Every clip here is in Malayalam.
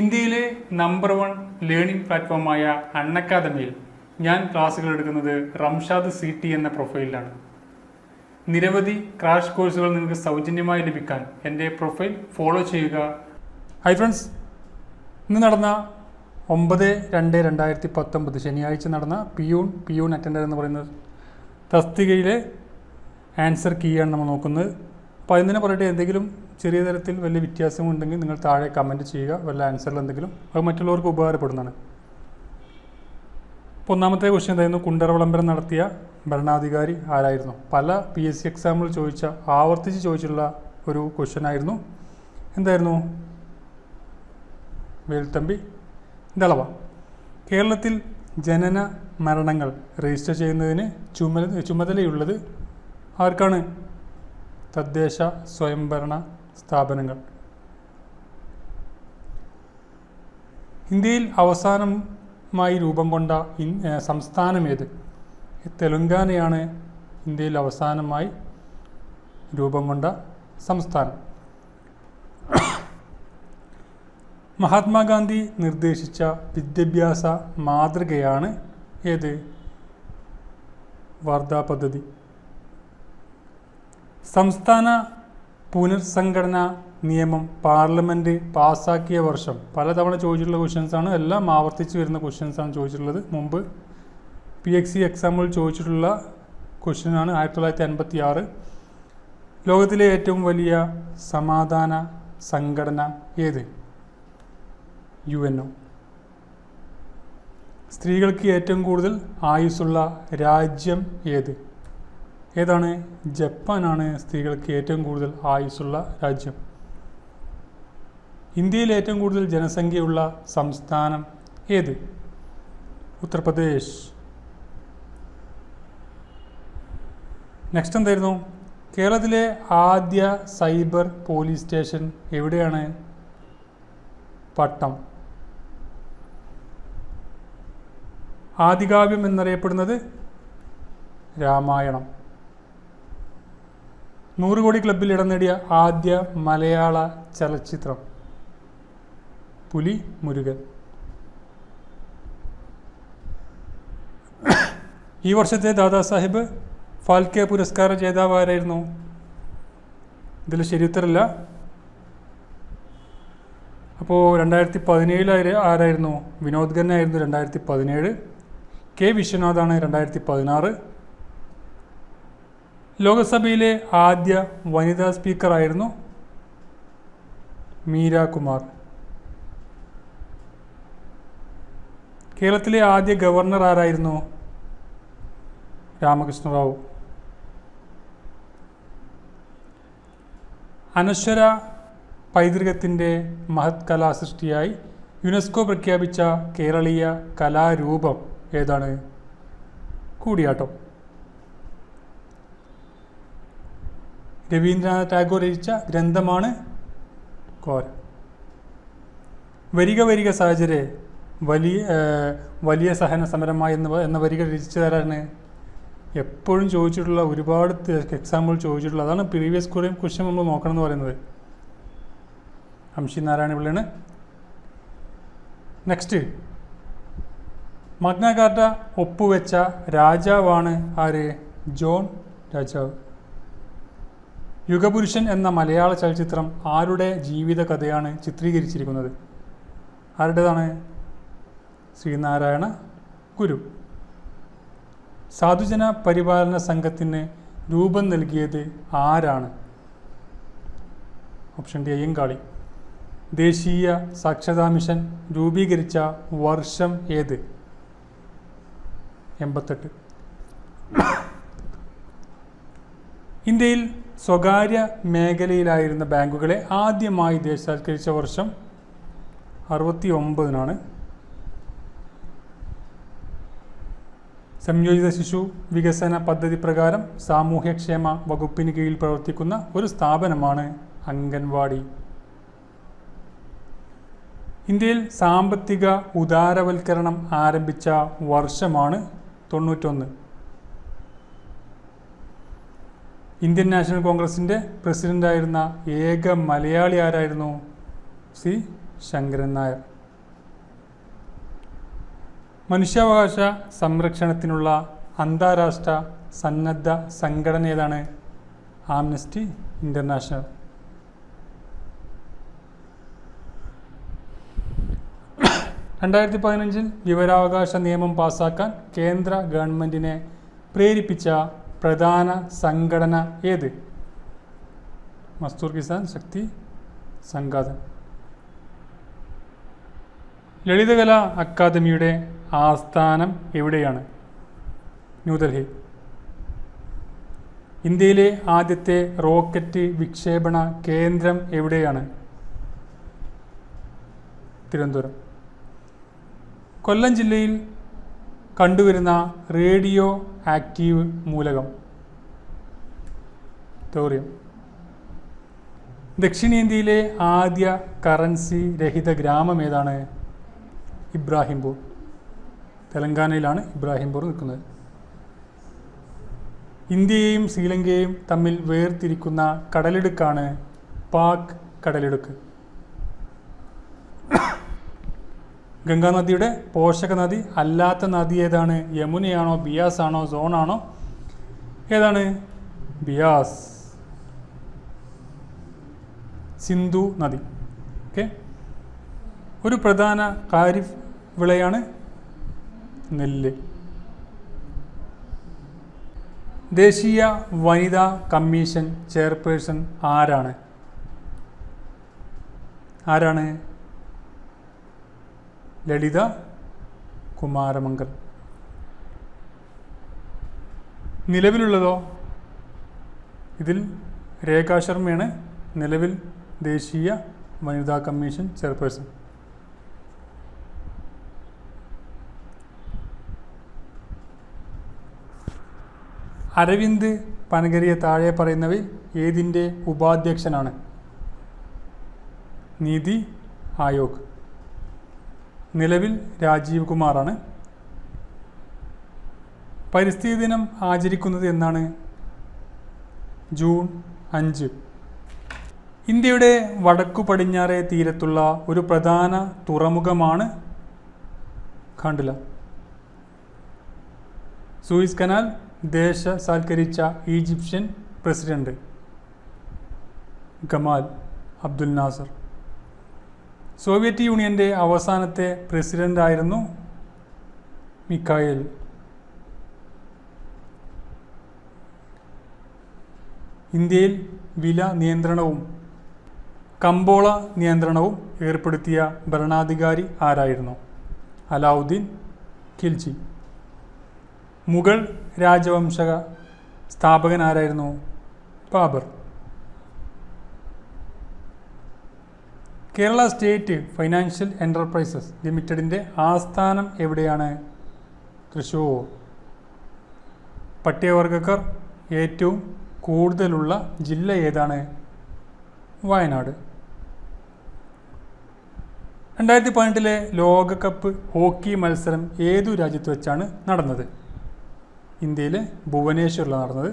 ഇന്ത്യയിലെ നമ്പർ വൺ ലേണിംഗ് പ്ലാറ്റ്ഫോമായ അൺഅക്കാദമിയിൽ ഞാൻ ക്ലാസ്സുകൾ എടുക്കുന്നത് റംഷാദ് സി ടി എന്ന പ്രൊഫൈലിലാണ് നിരവധി ക്രാഷ് കോഴ്സുകൾ നിങ്ങൾക്ക് സൗജന്യമായി ലഭിക്കാൻ എന്റെ പ്രൊഫൈൽ ഫോളോ ചെയ്യുക. ഹൈ ഫ്രണ്ട്സ് ഇന്ന് നടന്ന ഒമ്പത് രണ്ട് രണ്ടായിരത്തി പത്തൊമ്പത് ശനിയാഴ്ച നടന്ന പിയൂൺ പിയൂൺ അറ്റൻഡർ എന്ന് പറയുന്ന തസ്തികയിലെ ആൻസർ കീയാണ് നമ്മൾ നോക്കുന്നത്. അപ്പോൾ അതിന് പറയട്ടെ എന്തെങ്കിലും ചെറിയ തരത്തിൽ വലിയ വ്യത്യാസമുണ്ടെങ്കിൽ നിങ്ങൾ താഴെ കമന്റ് ചെയ്യുക. വല്ല ആൻസറിൽ എന്തെങ്കിലും. അത് മറ്റുള്ളവർക്ക് ഉപകാരപ്പെടുന്നതാണ്. ഇപ്പോൾ ഒന്നാമത്തെ ക്വസ്റ്റ്യൻ എന്തായിരുന്നു? കുണ്ടറ വിളംബരം നടത്തിയ ഭരണാധികാരി ആരായിരുന്നു? പല പി എസ് സി ചോദിച്ച ആവർത്തിച്ച് ചോദിച്ചിട്ടുള്ള ഒരു ക്വസ്റ്റ്യൻ ആയിരുന്നു. എന്തായിരുന്നു? വേൽത്തമ്പി ദളവ. കേരളത്തിൽ ജനന മരണങ്ങൾ രജിസ്റ്റർ ചെയ്യുന്നതിന് ചുമതല ചുമതലയുള്ളത് ആർക്കാണ്? തദ്ദേശ സ്വയംഭരണ സ്ഥാപനങ്ങൾ. ഇന്ത്യയിൽ അവസാനമായി രൂപം കൊണ്ട സംസ്ഥാനമേത് തെലുങ്കാനയാണ് ഇന്ത്യയിൽ അവസാനമായി രൂപം കൊണ്ട സംസ്ഥാനം. മഹാത്മാഗാന്ധി നിർദ്ദേശിച്ച വിദ്യാഭ്യാസ മാതൃകയാണ് ഏത്? വാർത്താ പദ്ധതി. സംസ്ഥാന പുനർസംഘടനാ നിയമം പാർലമെന്റ് പാസ്സാക്കിയ വർഷം പലതവണ ചോദിച്ചിട്ടുള്ള ക്വസ്റ്റ്യൻസാണ് എല്ലാം ആവർത്തിച്ച് വരുന്ന ക്വസ്റ്റ്യൻസാണ് ചോദിച്ചിട്ടുള്ളത്. മുമ്പ് പി എക്സ് സി എക്സാമ്പിൾ ചോദിച്ചിട്ടുള്ള ക്വസ്റ്റ്യനാണ് ആയിരത്തി തൊള്ളായിരത്തി അൻപത്തി ആറ് ലോകത്തിലെ ഏറ്റവും വലിയ സമാധാന സംഘടന ഏത്? U N O. സ്ത്രീകൾക്ക് ഏറ്റവും കൂടുതൽ ആയുസ്സുള്ള രാജ്യം ഏത്? ഏതാണ്? ജപ്പാനാണ് സ്ത്രീകൾക്ക് ഏറ്റവും കൂടുതൽ ആയുസ്സുള്ള രാജ്യം. ഇന്ത്യയിൽ ഏറ്റവും കൂടുതൽ ജനസംഖ്യയുള്ള സംസ്ഥാനം ഏത്? ഉത്തർപ്രദേശ്. നെക്സ്റ്റ് എന്തായിരുന്നു? കേരളത്തിലെ ആദ്യ സൈബർ പോലീസ് സ്റ്റേഷൻ എവിടെയാണ്? പട്ടം. ആദികാവ്യം എന്നറിയപ്പെടുന്നത് രാമായണം. നൂറ് കോടി ക്ലബിൽ ഇടം നേടിയ ആദ്യ മലയാള ചലച്ചിത്രം. പുലി മുരുകൻ. ഈ വർഷത്തെ ദാദാസാഹിബ് ഫാൽക്കെ പുരസ്കാര ജേതാവ് ആരായിരുന്നു? ഇതിൽ ശരിയുത്തരല്ല അപ്പോൾ രണ്ടായിരത്തി പതിനേഴിൽ ആരായിരുന്നു? വിനോദ് ഖന്നയായിരുന്നു രണ്ടായിരത്തി പതിനേഴ് കെ വിശ്വനാഥാണ് രണ്ടായിരത്തി പതിനാറ് ലോകസഭയിലെ ആദ്യ വനിതാ സ്പീക്കറായിരുന്നു മീര കുമാർ. കേരളത്തിലെ ആദ്യ ഗവർണർ ആരായിരുന്നു? രാമകൃഷ്ണ റാവു അനശ്വര പൈതൃകത്തിന്റെ മഹത് കലാസൃഷ്ടിയായി യുനെസ്കോ പ്രഖ്യാപിച്ച കേരളീയ കലാരൂപം ഏതാണ്? കൂടിയാട്ടം. രവീന്ദ്രനാഥ് ടാഗോർ രചിച്ച ഗ്രന്ഥമാണ് കോര. വരിക വരിക സാഹചര്യ വലിയ വലിയ സഹന സമരമായി എന്ന എന്ന വരിക രചിച്ചു തരാണ് എപ്പോഴും ചോദിച്ചിട്ടുള്ള ഒരുപാട് എക്സാമ്പിൾ ചോദിച്ചിട്ടുള്ള അതാണ് പ്രീവിയസ് കുറേ ക്വസ്റ്റ്യൻ നമ്മൾ നോക്കണം എന്ന് പറയുന്നത്. ഹംഷി നാരായണ പിള്ളയാണ്. നെക്സ്റ്റ് മഗ്നാകാർട്ട ഒപ്പുവെച്ച രാജാവാണ് ആര്? ജോൺ രാജാവ്. യുഗപുരുഷൻ എന്ന മലയാള ചലച്ചിത്രം ആരുടെ ജീവിത കഥയാണ് ചിത്രീകരിച്ചിരിക്കുന്നത്? ആരുടേതാണ്? ശ്രീനാരായണ ഗുരു. സാധുജന പരിപാലന സംഘത്തിന് രൂപം നൽകിയത് ആരാണ്? Option D Ayyankali. ദേശീയ സാക്ഷരതാ മിഷൻ രൂപീകരിച്ച വർഷം ഏത്? എൺപത്തെട്ട്. ഇന്ത്യയിൽ സ്വകാര്യ മേഖലയിലായിരുന്ന ബാങ്കുകളെ ആദ്യമായി ദേശസാൽക്കരിച്ച വർഷം അറുപത്തി ഒമ്പതിനാണ് സംയോജിത ശിശു വികസന പദ്ധതി പ്രകാരം സാമൂഹ്യക്ഷേമ വകുപ്പിന് കീഴിൽ പ്രവർത്തിക്കുന്ന ഒരു സ്ഥാപനമാണ് അംഗൻവാടി. ഇന്ത്യയിൽ സാമ്പത്തിക ഉദാരവൽക്കരണം ആരംഭിച്ച വർഷമാണ് തൊണ്ണൂറ്റൊന്ന്. ഇന്ത്യൻ നാഷണൽ കോൺഗ്രസിന്റെ പ്രസിഡന്റായിരുന്ന ഏക മലയാളി ആരായിരുന്നു? സി. ശങ്കരൻ നായർ. മനുഷ്യാവകാശ സംരക്ഷണത്തിനുള്ള അന്താരാഷ്ട്ര സന്നദ്ധ സംഘടന ഏതാണ്? ആംനസ്റ്റി ഇന്റർനാഷണൽ രണ്ടായിരത്തി പതിനഞ്ചിൽ വിവരാവകാശ നിയമം പാസാക്കാൻ കേന്ദ്ര ഗവൺമെന്റിനെ പ്രേരിപ്പിച്ച പ്രധാന സംഘടന ഏത്? മസ്തൂർ കിസാൻ ശക്തി സംഘാതൻ ലളിതകല അക്കാദമിയുടെ ആസ്ഥാനം എവിടെയാണ്? ന്യൂഡൽഹി. ഇന്ത്യയിലെ ആദ്യത്തെ റോക്കറ്റ് വിക്ഷേപണ കേന്ദ്രം എവിടെയാണ്? തിരുവനന്തപുരം. കൊല്ലം ജില്ലയിൽ കണ്ടുവരുന്ന റേഡിയോ ആക്റ്റീവ് മൂലകം. തോറിയം ദക്ഷിണേന്ത്യയിലെ ആദ്യ കറൻസി രഹിത ഗ്രാമം ഏതാണ്? ഇബ്രാഹിംപൂർ. തെലങ്കാനയിലാണ് ഇബ്രാഹിംപൂർ നിൽക്കുന്നത്. ഇന്ത്യയെയും ശ്രീലങ്കയെയും തമ്മിൽ വേർതിരിക്കുന്ന കടലിടുക്കാണ് പാക് കടലിടുക്ക്. ഗംഗാനദിയുടെ പോഷക നദി അല്ലാത്ത നദി ഏതാണ്? യമുനയാണോ ബിയാസ് ആണോ സോണാണോ? ഏതാണ്? ബിയാസ്. സിന്ധു നദി. ഓക്കെ. ഒരു പ്രധാന ഖാരിഫ് വിളയാണ് നെല്ല്. ദേശീയ വനിതാ കമ്മീഷൻ ചെയർപേഴ്സൺ ആരാണ്? ആരാണ്? ലളിത കുമാരമംഗൽ. നിലവിലുള്ളതോ? ഇതിൽ രേഖാ ശർമ്മയാണ് നിലവിൽ ദേശീയ വനിതാ കമ്മീഷൻ ചെയർപേഴ്സൺ. അരവിന്ദ് പനഗരിയെ താഴെ പറയുന്നവയിൽ ഏതിന്റെ ഉപാധ്യക്ഷനാണ്? നീതി ആയോഗ്. നിലവിൽ രാജീവ് കുമാറാണ്. പരിസ്ഥിതി ദിനം ആചരിക്കുന്നത് എന്നാണ് ജൂൺ അഞ്ച്. ഇന്ത്യയുടെ വടക്കു പടിഞ്ഞാറേ തീരത്തുള്ള ഒരു പ്രധാന തുറമുഖമാണ് ഖണ്ഡുല. സൂയിസ് കനാൽ ദേശ ദേശസാൽക്കരിച്ച Egyptian president Gamal Abdel Nasser. Soviet യൂണിയന്റെ അവസാനത്തെ പ്രസിഡന്റായിരുന്നു മിക്കായേൽ. ഇന്ത്യയിൽ വില നിയന്ത്രണവും കമ്പോള നിയന്ത്രണവും ഏർപ്പെടുത്തിയ ഭരണാധികാരി ആരായിരുന്നു? അലാവുദ്ദീൻ ഖിൽജി. മുഗൾ രാജവംശ സ്ഥാപകൻ ആരായിരുന്നു? Babur. Kerala state financial enterprises ലിമിറ്റഡിന്റെ ആസ്ഥാനം എവിടെയാണ്? തൃശ്ശൂർ പട്ടികവർഗക്കാർ ഏറ്റവും കൂടുതലുള്ള ജില്ല ഏതാണ്? വയനാട്. രണ്ടായിരത്തി പതിനെട്ടിലെ ലോകകപ്പ് ഹോക്കി മത്സരം ഏതു രാജ്യത്ത് വെച്ചാണ് നടന്നത്? ഇന്ത്യയിലെ ഭുവനേശ്വറിലാണ് നടന്നത്.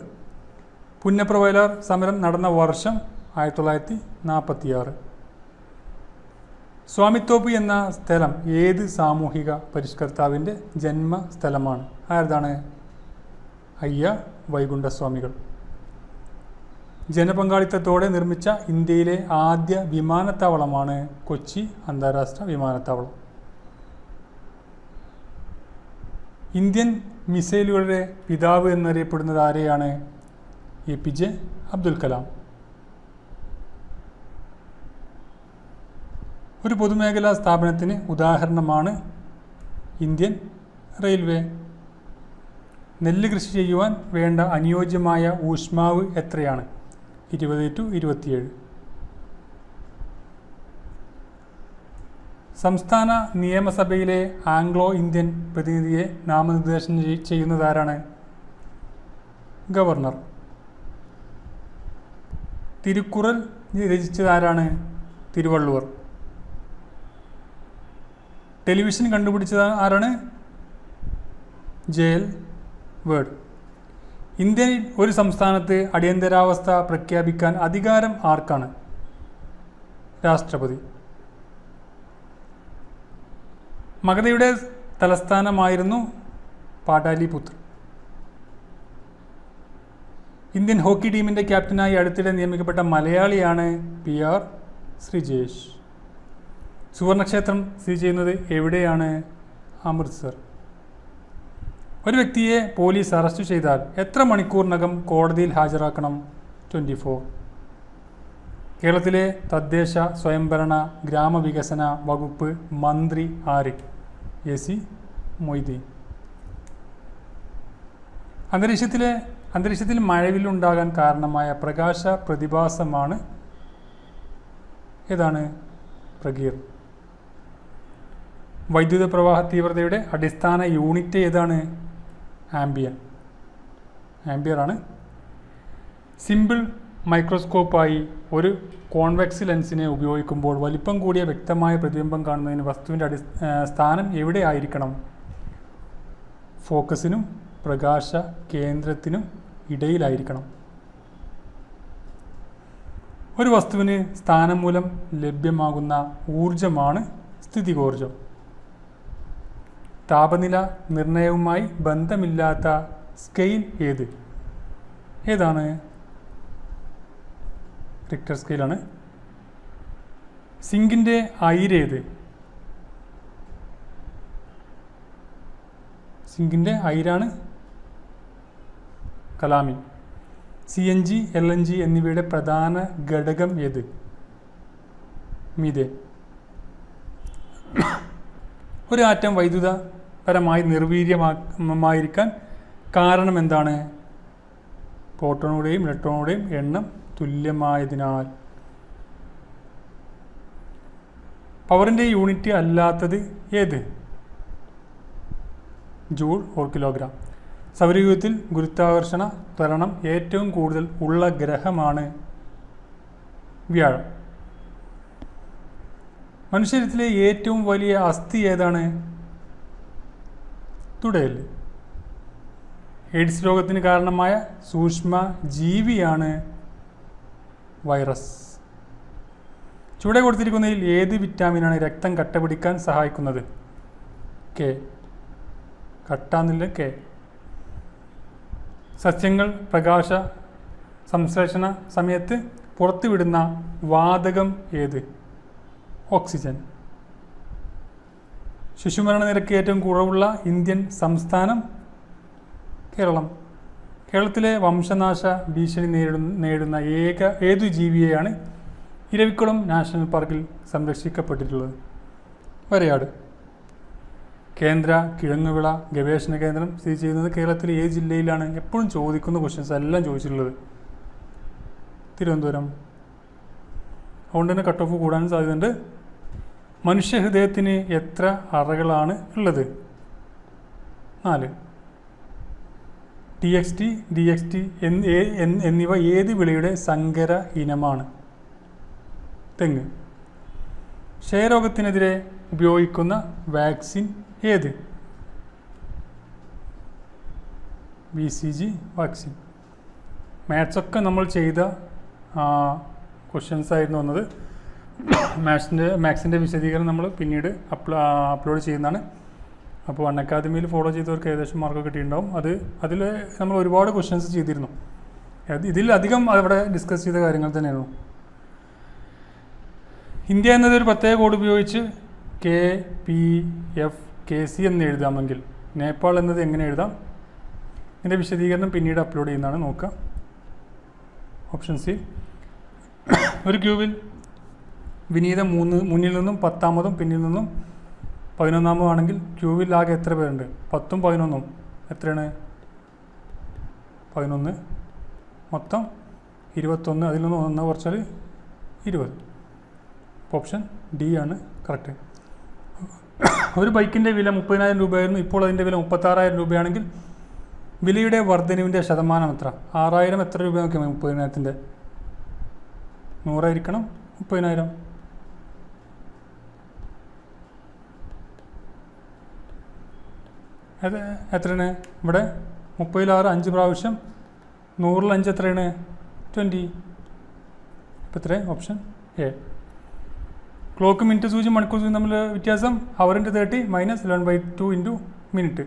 പുന്നപ്ര വയലാർ സമരം നടന്ന വർഷം ആയിരത്തി തൊള്ളായിരത്തി നാൽപ്പത്തിയാറ്. സ്വാമിത്തോപ്പ് എന്ന സ്ഥലം ഏത് സാമൂഹിക പരിഷ്കർത്താവിന്റെ ജന്മസ്ഥലമാണ്? ആരതാണ്? അയ്യ വൈകുണ്ഠസ്വാമികൾ. ജനപങ്കാളിത്തത്തോടെ നിർമ്മിച്ച ഇന്ത്യയിലെ ആദ്യ വിമാനത്താവളമാണ് കൊച്ചി അന്താരാഷ്ട്ര വിമാനത്താവളം. ഇന്ത്യൻ മിസൈലുകളുടെ പിതാവ് എന്നറിയപ്പെടുന്നത് ആരെയാണ്? A P J Abdul Kalam. ഒരു പൊതുമേഖലാ സ്ഥാപനത്തിന് ഉദാഹരണമാണ് ഇന്ത്യൻ റെയിൽവേ. നെല്ല് കൃഷി ചെയ്യുവാൻ വേണ്ട അനുയോജ്യമായ ഊഷ്മാവ് എത്രയാണ്? ഇരുപത് ടു ഇരുപത്തിയേഴ്. സംസ്ഥാന നിയമസഭയിലെ ആംഗ്ലോ ഇന്ത്യൻ പ്രതിനിധിയെ നാമനിർദ്ദേശം ചെയ്- ചെയ്യുന്നതാരാണ്? ഗവർണർ. തിരുക്കുറൽ രചിച്ചതാരാണ്? തിരുവള്ളുവർ. ടെലിവിഷൻ കണ്ടുപിടിച്ചത് ആരാണ്? ജയൽ വേർഡ്. ഇന്ത്യയിൽ ഒരു സംസ്ഥാനത്ത് അടിയന്തരാവസ്ഥ പ്രഖ്യാപിക്കാൻ അധികാരം ആർക്കാണ്? രാഷ്ട്രപതി. മഗധയുടെ തലസ്ഥാനമായിരുന്നു പാടാലിപുത്ര ഇന്ത്യൻ ഹോക്കി ടീമിന്റെ ക്യാപ്റ്റനായി അടുത്തിടെ നിയമിക്കപ്പെട്ട മലയാളിയാണ് പി ആർ ശ്രീജേഷ്. സുവർണക്ഷേത്രം സ്ഥിതി ചെയ്യുന്നത് എവിടെയാണ്? അമൃത്സർ ഒരു വ്യക്തിയെ പോലീസ് അറസ്റ്റ് ചെയ്താൽ എത്ര മണിക്കൂറിനകം കോടതിയിൽ ഹാജരാക്കണം? Twenty four. കേരളത്തിലെ തദ്ദേശ സ്വയംഭരണ ഗ്രാമവികസന വകുപ്പ് മന്ത്രി ആര് എ സി മൊയ്തീൻ. അന്തരീക്ഷത്തിലെ അന്തരീക്ഷത്തിൽ മഴവില്ലുണ്ടാകാൻ കാരണമായ പ്രകാശ പ്രതിഭാസമാണ് ഏതാണ്? പ്രകീർ. വൈദ്യുത പ്രവാഹ തീവ്രതയുടെ അടിസ്ഥാന യൂണിറ്റ് ഏതാണ്? ആംബിയർ. ആണ്. സിമ്പിൾ മൈക്രോസ്കോപ്പായി ഒരു കോൺവെക്സ് ലെൻസിനെ ഉപയോഗിക്കുമ്പോൾ വലിപ്പം കൂടിയ വ്യക്തമായ പ്രതിബിംബം കാണുന്നതിന് വസ്തുവിന്റെ അടി സ്ഥാനം എവിടെ ആയിരിക്കണം? ഫോക്കസിനും പ്രകാശ കേന്ദ്രത്തിനും ഇടയിലായിരിക്കണം. ഒരു വസ്തുവിന് സ്ഥാനം മൂലം ലഭ്യമാകുന്ന ഊർജമാണ് സ്ഥിതികോർജം താപനില നിർണയവുമായി ബന്ധമില്ലാത്ത സ്കെയിൽ ഏത്? ഏതാണ്? റിക്ടർ സ്കെയിലാണ് സിങ്കിന്റെ അയിരേത് സിങ്കിന്റെ അയിരാണ് calamine. C N G L N G എന്നിവയുടെ പ്രധാന ഘടകം ഏത്? മീതേൻ ഒരു ആറ്റം വൈദ്യുതപരമായി നിർവീര്യമായിരിക്കാൻ കാരണം എന്താണ്? പ്രോട്ടോണുടെയും ഇലക്ട്രോണുടെയും എണ്ണം തുല്യമായതിനാൽ. പവറിന്റെ യൂണിറ്റ് അല്ലാത്തത് ഏത്? Joule or kilogram. സൗരയൂഥത്തിൽ ഗുരുത്വാകർഷണ ത്വരണം ഏറ്റവും കൂടുതൽ ഉള്ള ഗ്രഹമാണ് വ്യാഴം. മനുഷ്യരത്തിലെ ഏറ്റവും വലിയ അസ്ഥി ഏതാണ്? തുടയൽ. എയ്ഡ്സ് രോഗത്തിന് കാരണമായ സൂക്ഷ്മ ജീവിയാണ് വൈറസ്. ചുവടെ കൊടുത്തിരിക്കുന്നതിൽ ഏത് വിറ്റാമിനാണ് രക്തം കട്ട പിടിക്കാൻ സഹായിക്കുന്നത്? കെ കട്ടാന്നില്ല കെ സസ്യങ്ങൾ പ്രകാശ സംശ്ലേഷണ സമയത്ത് പുറത്തുവിടുന്ന വാതകം ഏത്? ഓക്സിജൻ. ശിശുമരണ നിരക്ക് ഏറ്റവും കുറവുള്ള ഇന്ത്യൻ സംസ്ഥാനം കേരളം. കേരളത്തിലെ വംശനാശ ഭീഷണി നേരിടുന്ന നേടുന്ന ഏക ഏതു ജീവിയെയാണ് ഇരവിക്കുളം നാഷണൽ പാർക്കിൽ സംരക്ഷിക്കപ്പെട്ടിട്ടുള്ളത്? വരയാട്. കേന്ദ്ര കിഴങ്ങുവിള ഗവേഷണ കേന്ദ്രം സ്ഥിതി ചെയ്യുന്നത് കേരളത്തിലെ ഏത് ജില്ലയിലാണ്? എപ്പോഴും ചോദിക്കുന്ന ക്വസ്റ്റ്യൻസ് എല്ലാം ചോദിച്ചിട്ടുള്ളത്. തിരുവനന്തപുരം. അതുകൊണ്ട് തന്നെ കട്ട് ഓഫ് കൂടാനും സാധ്യതയുണ്ട്. മനുഷ്യഹൃദയത്തിന് എത്ര അറകളാണ് ഉള്ളത്? നാല്. T X T D X T എന്നിവ ഏത് വിളയുടെ സങ്കര ഇനമാണ്? തെങ്ങ്. ക്ഷയരോഗത്തിനെതിരെ ഉപയോഗിക്കുന്ന വാക്സിൻ ഏത്? B C G vaccine. മാത്സൊക്കെ നമ്മൾ ചെയ്ത ക്വസ്റ്റ്യൻസ് ആയിരുന്നു വന്നത്. മാത്സിന്റെ മാത്സിന്റെ വിശദീകരണം നമ്മൾ പിന്നീട് അപ്ലോ അപ്ലോഡ് ചെയ്യുന്നതാണ്. അപ്പോൾ അൺ അക്കാദമിയിൽ ഫോളോ ചെയ്തവർക്ക് ഏകദേശം മാർക്ക് കിട്ടിയിട്ടുണ്ടാവും. അത് അതിൽ നമ്മൾ ഒരുപാട് ക്വസ്റ്റ്യൻസ് ചെയ്തിരുന്നു. ഇതിൽ അധികം അവിടെ ഡിസ്കസ് ചെയ്ത കാര്യങ്ങൾ തന്നെയായിരുന്നു. ഇന്ത്യ എന്നത് ഒരു പ്രത്യേക കോഡ് ഉപയോഗിച്ച് K P F K C എന്ന് എഴുതാമെങ്കിൽ നേപ്പാൾ എന്നത് എങ്ങനെ എഴുതാം? ഇതിന്റെ വിശദീകരണം പിന്നീട് അപ്ലോഡ് ചെയ്യുന്നതാണ്. നോക്കുക ഓപ്ഷൻ സി ഒരു ക്യൂവിൽ വിനീത മൂന്ന് മുന്നിൽ നിന്നും പത്താമതും പിന്നിൽ നിന്നും പതിനൊന്നാമതും ആണെങ്കിൽ ക്യൂവിൽ ആകെ എത്ര പേരുണ്ട്? പത്തും പതിനൊന്നും. എത്രയാണ്? പതിനൊന്ന്. മൊത്തം ഇരുപത്തൊന്ന്. അതിൽ നിന്ന് ഒന്ന് കുറച്ചാൽ ഇരുപത്. ഓപ്ഷൻ ഡി ആണ്. കറക്റ്റ്. ഒരു ബൈക്കിന്റെ വില മുപ്പതിനായിരം രൂപയായിരുന്നു. ഇപ്പോൾ അതിന്റെ വില മുപ്പത്താറായിരം രൂപയാണെങ്കിൽ വിലയുടെ വർധനവിന്റെ ശതമാനം എത്ര? ആറായിരം എത്ര രൂപ നോക്കിയാൽ മുപ്പതിനായിരത്തിന്റെ? നൂറായിരിക്കണം. മുപ്പതിനായിരം. എത്രയാണ്? ഇവിടെ മുപ്പതിലാറ് അഞ്ച് പ്രാവശ്യം നൂറിൽ അഞ്ച് എത്രയാണ്? ട്വന്റി. ഇപ്പം എത്ര ഓപ്ഷൻ എ. ക്ലോക്ക് മിനിറ്റ് സൂചി മണിക്കൂർ സൂചി തമ്മിൽ വ്യത്യാസം hour into thirty minus eleven by two into minute.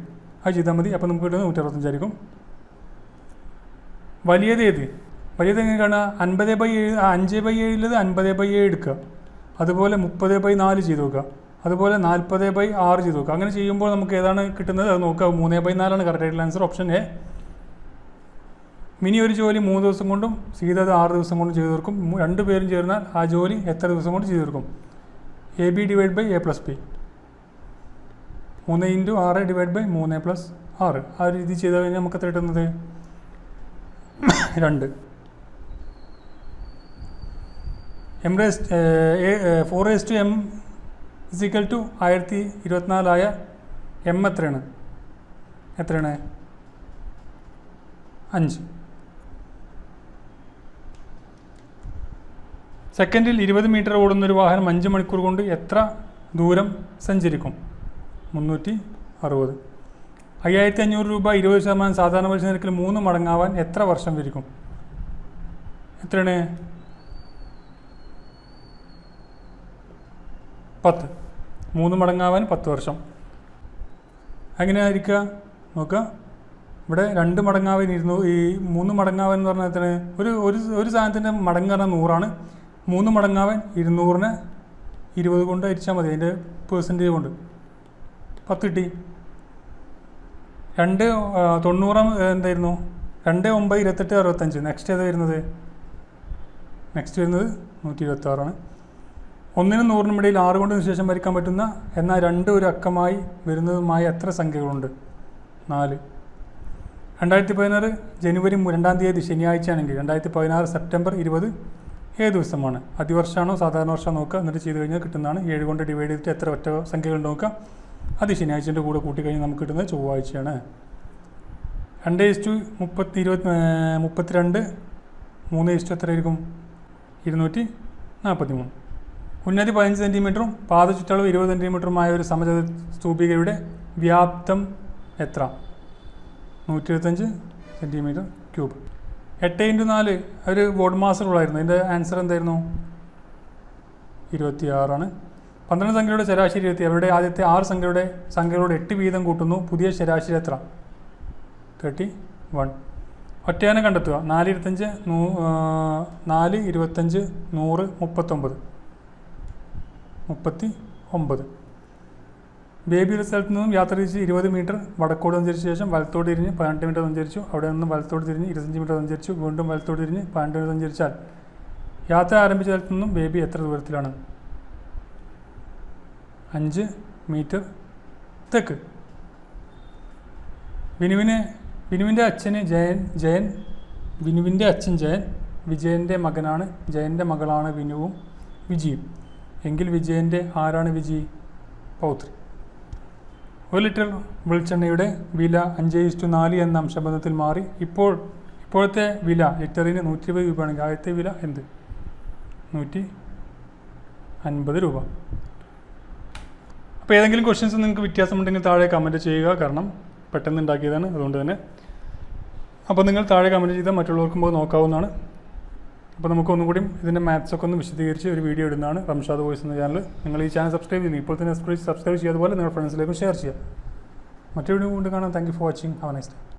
അത് ചെയ്താൽ മതി. അപ്പോൾ നമുക്ക് കിട്ടുന്നത് നൂറ്റി അറുപത്തഞ്ചായിരിക്കും വലിയത് ഏത്? വലിയത് എങ്ങനെ കാണുക? അൻപത് ബൈ ഏഴ് അഞ്ച് ബൈ ഏഴിലത് അൻപത് ബൈ ഏഴ് എടുക്കുക. അതുപോലെ മുപ്പത് ബൈ നാല് ചെയ്ത് നോക്കുക. അതുപോലെ നാൽപ്പത് ബൈ ആറ് ചെയ്ത് നോക്കുക അങ്ങനെ ചെയ്യുമ്പോൾ നമുക്ക് ഏതാണ് കിട്ടുന്നത്? അത് നോക്കുക മൂന്ന് ബൈ നാലാണ് correct answer option A Mini ഒരു ജോലി മൂന്ന് ദിവസം കൊണ്ടും സീത അത് ആറ് ദിവസം കൊണ്ടും ചെയ്തു തീർക്കും. രണ്ട് പേരും ചേർന്നാൽ ആ ജോലി എത്ര ദിവസം കൊണ്ട് ചെയ്തു തീർക്കും? A B divide by A plus B മൂന്ന് ഇന്റു ആറ് ഡിവൈഡ് ബൈ മൂന്ന് പ്ലസ് ആറ്. ആ രീതി ചെയ്ത് കഴിഞ്ഞാൽ നമുക്ക് എത്ര കിട്ടുന്നത്? രണ്ട്. M raise four S to M is equal to ആയിരത്തി ഇരുപത്തിനാലായ എം എത്രയാണ്? എത്രയാണ്? അഞ്ച്. സെക്കൻഡിൽ ഇരുപത് മീറ്റർ ഓടുന്ന ഒരു വാഹനം അഞ്ച് മണിക്കൂർ കൊണ്ട് എത്ര ദൂരം സഞ്ചരിക്കും? മുന്നൂറ്റി അറുപത്. അയ്യായിരത്തി അഞ്ഞൂറ് രൂപ ഇരുപത് ശതമാനം സാധാരണ പലിശ നിരക്കിൽ മൂന്ന് മടങ്ങാവാൻ എത്ര വർഷം വരിക്കും? എത്രയാണ്? പത്ത്. മൂന്ന് മടങ്ങാവാൻ പത്ത് വർഷം. എങ്ങനെയായിരിക്കുക? നോക്കുക. ഇവിടെ രണ്ട് മടങ്ങാവാൻ ഇരുന്നൂ. ഈ മൂന്ന് മടങ്ങാവാൻ എന്ന് പറഞ്ഞാൽ തന്നെ ഒരു ഒരു ഒരു സാധനത്തിന്റെ മടങ്ങ് പറഞ്ഞാൽ നൂറാണ്. മൂന്ന് മടങ്ങാവാൻ ഇരുന്നൂറിന് ഇരുപത് കൊണ്ട് അരിച്ചാൽ മതി. അതിന്റെ പേഴ്സന്റേജ് കൊണ്ട്. പത്ത് കിട്ടി. രണ്ട് തൊണ്ണൂറാം എന്തായിരുന്നു? രണ്ട് ഒമ്പത് ഇരുപത്തെട്ട് അറുപത്തഞ്ച്. നെക്സ്റ്റ് ഏതാ വരുന്നത്? നെക്സ്റ്റ് വരുന്നത് നൂറ്റി ഇരുപത്താറാണ് ഒന്നിനും നൂറിനും ഇടയിൽ ആറ് കൊണ്ട് ശേഷം ഭരിക്കാൻ പറ്റുന്ന എന്നാൽ രണ്ട് ഒരു അക്കമായി വരുന്നതുമായ എത്ര സംഖ്യകളുണ്ട്? നാല്. രണ്ടായിരത്തി പതിനാറ് ജനുവരി രണ്ടാം തീയതി ശനിയാഴ്ചയാണെങ്കിൽ രണ്ടായിരത്തി പതിനാറ് സെപ്റ്റംബർ ഇരുപത് ഏത് ദിവസമാണ്? അതിവർഷമാണോ സാധാരണ വർഷം നോക്കുക. എന്നിട്ട് ചെയ്ത് കഴിഞ്ഞാൽ കിട്ടുന്നതാണ്. ഏഴ് കൊണ്ട് ഡിവൈഡ് ചെയ്തിട്ട് എത്ര ഒറ്റ സംഖ്യകൾ നോക്കുക. അത് ശനിയാഴ്ചന്റെ കൂടെ കൂട്ടിക്കഴിഞ്ഞാൽ നമുക്ക് കിട്ടുന്നത് ചൊവ്വാഴ്ചയാണ്. രണ്ട് ഇസ്റ്റു മുപ്പത്തി ഇരുപത്തി ഏർ മുപ്പത്തിരണ്ട്. മൂന്ന് ഇസ്റ്റു എത്രയായിരിക്കും? ഇരുന്നൂറ്റി നാൽപ്പത്തി മൂന്ന് ഉന്നതി പതിനഞ്ച് സെന്റിമീറ്ററും പാത ചുറ്റളവ് ഇരുപത് സെന്റിമീറ്ററുമായ ഒരു സമചതുര സ്തൂപികയുടെ വ്യാപ്തം എത്ര? നൂറ്റി ഇരുപത്തഞ്ച് സെന്റിമീറ്റർ ക്യൂബ്. എട്ട് ഇന്റു നാല് ഒരു ബോർഡ് മാസറുള്ളായിരുന്നു അതിന്റെ ആൻസർ എന്തായിരുന്നു? ഇരുപത്തിയാറാണ്. പന്ത്രണ്ട് സംഖ്യയുടെ ശരാശരി ഇരുപത്തി അവരുടെ ആദ്യത്തെ ആറ് സംഖ്യയുടെ സംഖ്യകളുടെ എട്ട് വീതം കൂട്ടുന്നു. പുതിയ ശരാശരി എത്ര? തേർട്ടി വൺ ഒറ്റയാനെ കണ്ടെത്തുക. നാല് ഇരുപത്തഞ്ച് നൂ നാല് ഇരുപത്തഞ്ച് നൂറ് മുപ്പത്തൊമ്പത്. മുപ്പത്തി ഒമ്പത് ബേബിയുടെ സ്ഥലത്ത് നിന്നും യാത്ര തിരിച്ച് ഇരുപത് മീറ്റർ വടക്കോട് സഞ്ചരിച്ച ശേഷം വലത്തോട് തിരിഞ്ഞ് പതിനെട്ട് മീറ്റർ സഞ്ചരിച്ചു അവിടെ നിന്നും വലത്തോട് തിരിഞ്ഞ് ഇരുപത്തഞ്ച് മീറ്റർ സഞ്ചരിച്ചു വീണ്ടും വലത്തോട് തിരിഞ്ഞ് പതിനെട്ട് മീറ്റർ സഞ്ചരിച്ചാൽ യാത്ര ആരംഭിച്ച സ്ഥലത്ത് നിന്നും ബേബി എത്ര ദൂരത്തിലാണ്? അഞ്ച് മീറ്റർ തെക്ക്. വിനുവിന് വിനുവിന്റെ അച്ഛന് ജയൻ ജയൻ വിനുവിന്റെ അച്ഛൻ ജയൻ വിജയന്റെ മകനാണ് ജയന്റെ മകളാണ് വിനുവും വിജിയും. എങ്കിൽ വിജയന്റെ ആരാണ് വിജി പൗത്രി. ഒരു ലിറ്റർ വെളിച്ചെണ്ണയുടെ വില അഞ്ച് ഇസ്റ്റു നാല് എന്ന അംശബന്ധത്തിൽ മാറി ഇപ്പോൾ ഇപ്പോഴത്തെ വില ലിറ്ററിന് നൂറ്റി ഇരുപത് രൂപയാണെങ്കിൽ ആദ്യത്തെ വില എന്ത്? നൂറ്റി അൻപത് രൂപ. അപ്പോൾ ഏതെങ്കിലും ക്വസ്റ്റ്യൻസ് നിങ്ങൾക്ക് വ്യത്യാസമുണ്ടെങ്കിൽ താഴെ കമന്റ് ചെയ്യുക. കാരണം പെട്ടെന്ന് ഉണ്ടാക്കിയതാണ്. അതുകൊണ്ട് തന്നെ. അപ്പോൾ നിങ്ങൾ താഴെ കമന്റ് ചെയ്താൽ മറ്റുള്ളവർക്കും പോയി നോക്കാവുന്നതാണ്. അപ്പോൾ നമുക്ക് ഒന്നും കൂടി ഇതിന്റെ മാത്സ് ഒക്കെ ഒന്ന് വിശദീകരിച്ച് ഒരു വീഡിയോ ഇടുന്നതാണ് റംഷാദ് വോയിസ് എന്ന ചാനൽ നിങ്ങൾ ഈ ചാനൽ സബ്സ്ക്രൈബ് ചെയ്യുന്നു. ഇപ്പോൾ തന്നെ സബ്സ്ക്രൈബ് അതുപോലെ നിങ്ങളുടെ ഫ്രണ്ട്സിലേക്കും ഷെയർ ചെയ്യുക. മറ്റൊരു വീഡിയോ കൊണ്ട് കാണാം. Thank you for watching have nice